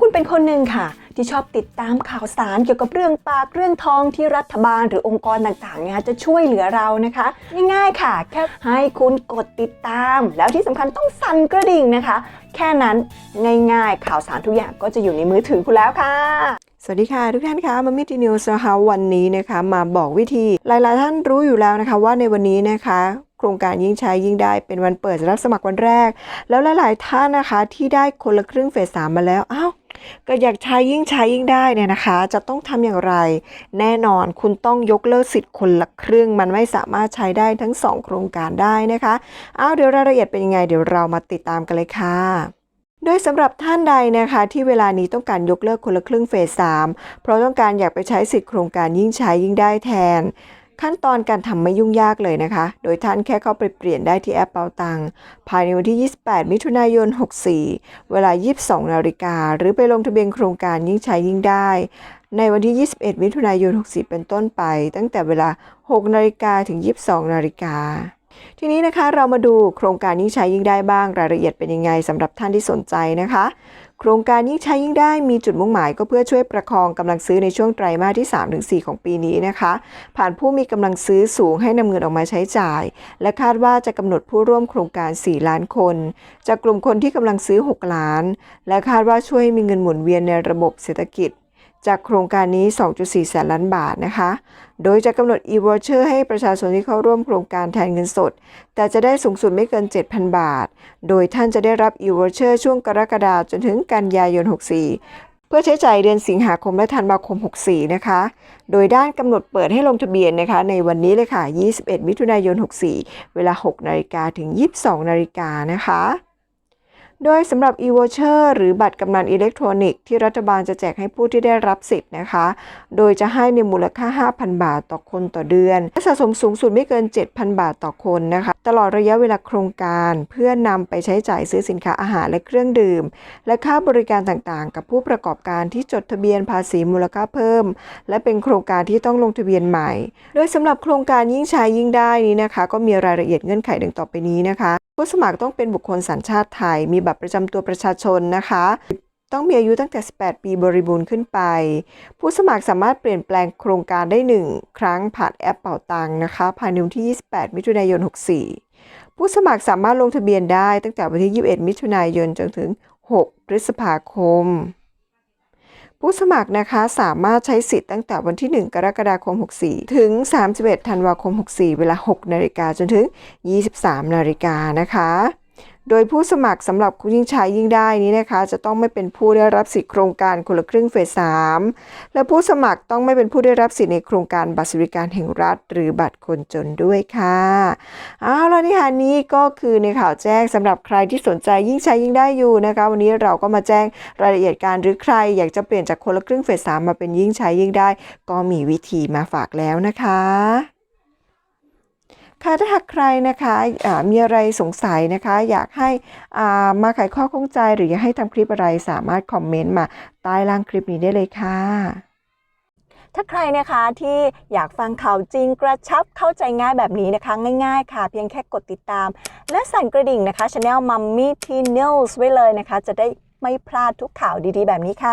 คุณเป็นคนหนึ่งค่ะ ที่ชอบติดตามข่าวสารเกี่ยวกับเรื่องปากเรื่องทองที่รัฐบาลหรือองค์กรต่างๆเนี่ยจะช่วยเหลือเรานะคะ ง่ายๆค่ะ แค่ให้คุณกดติดตาม แล้วที่สำคัญต้องสั่นกระดิ่งนะคะ แค่นั้นง่ายๆ ข่าวสารทุกอย่างก็จะอยู่ในมือถือคุณแล้วค่ะสวัสดีค่ะทุกท่านคะมามิตินิวส์นะคะวันนี้นะคะมาบอกวิธี หลายๆท่านรู้อยู่แล้วนะคะว่าในวันนี้นะคะโครงการยิ่งใช้ยิ่งได้เป็นวันเปิดรับสมัครวันแรก แล้วหลาย ๆ ท่านนะคะที่ได้คนละครึ่งเฟสสามมาแล้วอ้าว ก็อยากใช้ยิ่งใช้ยิ่งได้เนี่ยนะคะ จะต้องทำอย่างไร แน่นอนคุณต้องยกเลิกสิทธิ์คนละครึ่ง มันไม่สามารถใช้ได้ทั้งสองโครงการได้นะคะอ้าวเดี๋ยวรายละเอียดเป็นยังไง เดี๋ยวเรามาติดตามกันเลยค่ะโดยสำหรับท่านใดนะคะ ที่เวลานี้ต้องการยกเลิกคนละครึ่งเฟส 3 เพราะต้องการอยากไปใช้สิทธิ์โครงการยิ่งใช้ยิ่งได้แทน ขั้นตอนการทำไม่ยุ่งยากเลยนะคะ โดยท่านแค่เข้าไปเปลี่ยนได้ที่แอปเปาตัง ภายในวันที่ 28 มิถุนายน 64 เวลา 22 นาฬิกา หรือไปลงทะเบียนโครงการยิ่งใช้ยิ่งได้ ในวันที่ 21 มิถุนายน 64 เป็นต้นไป ตั้งแต่เวลา 6 นาฬิกาถึง 22 นาฬิกา ทีนี้นะคะเรามาดูโครงการยิ่งใช้ยิ่งได้บ้างรายละเอียดเป็นยังไงสำหรับท่านที่สนใจนะคะ โครงการยิ่งใช้ยิ่งได้มีจุดมุ่งหมาย ก็เพื่อช่วยประคองกำลังซื้อในช่วงไตรมาสที่ 3-4 ของปีนี้นะคะ ผ่านผู้มีกำลังซื้อสูงให้นำเงินออกมาใช้จ่าย และคาดว่าจะกำหนดผู้ร่วมโครงการ 4 ล้านคน จากกลุ่มคนที่กำลังซื้อ 6 ล้าน และคาดว่าช่วยให้มีเงินหมุนเวียนในระบบเศรษฐกิจ จากโครงการนี้ 2.4 แสนล้านบาทนะคะ โดยจะกำหนด e-voucher ให้ประชาชนที่เข้าร่วมโครงการแทนเงินสด แต่จะได้สูงสุดไม่เกิน 7,000 บาท โดยท่านจะได้รับ e-voucher ช่วงกรกฎาคมจนถึงกันยายน 64เพื่อใช้จ่ายเดือนสิงหาคมและธันวาคม 64 นะคะ โดยด้านกำหนดเปิดให้ลงทะเบียนนะคะ ในวันนี้เลยค่ะ 21 มิถุนายน 64 เวลา 6 นาฬิกาถึง 22 นาฬิกานะคะ โดยสำหรับ e-voucher หรือบัตรกำนันอิเล็กทรอนิกส์ที่รัฐบาลจะแจกให้ผู้ที่ได้รับสิทธิ์นะคะ โดยจะให้ในมูลค่า 5,000 บาทต่อคนต่อเดือน และสะสมสูงสุดไม่เกิน 7,000 บาทต่อคนนะคะ ตลอดระยะเวลาโครงการเพื่อนำไปใช้จ่ายซื้อสินค้าอาหารและเครื่องดื่ม และค่าบริการต่างๆ กับผู้ประกอบการที่จดทะเบียนภาษีมูลค่าเพิ่ม และเป็นโครงการที่ต้องลงทะเบียนใหม่ โดยสำหรับโครงการยิ่งใช้ยิ่งได้นี้นะคะ ก็มีรายละเอียดเงื่อนไขดังต่อไปนี้นะคะ ผู้สมัครต้องเป็นบุคคลสัญชาติไทย มีบัตรประจำตัวประชาชนนะคะ ต้องมีอายุตั้งแต่ 18 ปีบริบูรณ์ขึ้นไป ผู้สมัครสามารถเปลี่ยนแปลงโครงการได้ 1 ครั้งผ่านแอปเป่าตังนะคะ ภายในวันที่ 28 มิถุนายน 64 ผู้สมัครสามารถลงทะเบียนได้ตั้งแต่วันที่ 21 มิถุนายนจนถึง 6 พฤษภาคม ผู้สมัครนะคะสามารถใช้สิทธิ์ตั้งแต่วันที่ 1 กรกฎาคม 64 ถึง 31 ธันวาคม 64 เวลา 6 นาฬิกาจนถึง 23 นาฬิกานะคะ โดยผู้สมัครสำหรับคุณยิ่งใช้ยิ่งได้นี้นะคะ จะต้องไม่เป็นผู้ได้รับสิทธิโครงการคนละครึ่งเฟส3และผู้สมัครต้องไม่เป็นผู้ได้รับสิทธิในโครงการบัตรสวัสดิการแห่งรัฐ หรือบัตรคนจนด้วยค่ะเอาแล้วนี่ค่ะนี่ก็คือในข่าวแจ้งสำหรับใครที่สนใจยิ่งใช้ยิ่งได้อยู่นะคะ วันนี้เราก็มาแจ้งรายละเอียดการหรือใครอยากจะเปลี่ยนจากคนละครึ่งเฟส3มาเป็นยิ่งใช้ยิ่งได้ ก็มีวิธีมาฝากแล้วนะคะ ค่ะถ้าหากใครนะคะะมีอะไรสงสัยนะคะ อยากให้มาไขข้อข้องใจหรืออยากให้ทำคลิปอะไรสามารถคอมเมนต์มาใต้ล่างคลิปนี้ได้เลยค่ะถ้าใครนะคะที่อยากฟังข่าวจริงกระชับเข้าใจง่ายแบบนี้นะคะ ง่าย ๆ ค่ะ เพียงแค่กดติดตาม และสั่นกระดิ่งนะคะช anel Mummy T News ไว้เลยนะคะ จะได้ไม่พลาดทุกข่าวดีๆ แบบนี้ค่ะ